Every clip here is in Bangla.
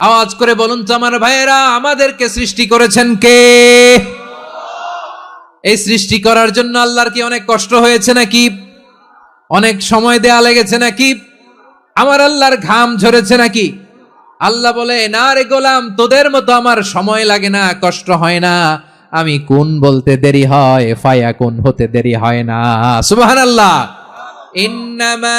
আওয়াজ করে বলুন তো আমার ভাইয়েরা, আমাদেরকে সৃষ্টি করেছেন কে? এই সৃষ্টি করার জন্য আল্লাহর কি অনেক কষ্ট হয়েছে নাকি? অনেক সময় দেয়া লেগেছে নাকি? আমার আল্লাহর ঘাম ঝরেছে নাকি? আল্লাহ বলে, না রে গোলাম, তোদের মতো আমার সময় লাগে না, কষ্ট হয় না। আমি কোন বলতে দেরি হয়, ফায়া কোন হতে দেরি হয় না। সুবাহান আল্লাহ ইন্নামা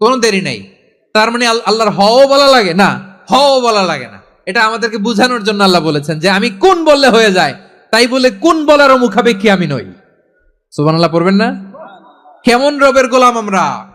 কোনো দেরি নাই। তার মানে আল- আল্লাহর হও বলা লাগে না হও বলা লাগে না। এটা আমাদেরকে বুঝানোর জন্য আল্লাহ বলেছেন যে আমি কোন বললে হয়ে যায়, তাই বলে কোন বলারও মুখাপেক্ষী আমি নই। সুবান আল্লাহ পড়বেন না? কেমন রবের গোলাম আমরা?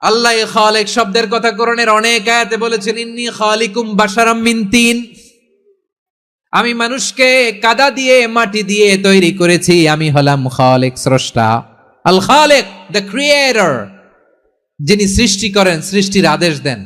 আল্লাহ খালেক শব্দের কথা করণের অনেক আয়াতে বলেছেন, ইন্নি খালিকুম বাশারাম মিন তিন। আমি মানুষকে কাদা দিয়ে, মাটি দিয়ে তৈরি করেছি, আমি হলাম খালেক স্রষ্টা। আল খালেক দ্য ক্রিয়েটর যিনি সৃষ্টি করেন সৃষ্টির আদেশ দেন।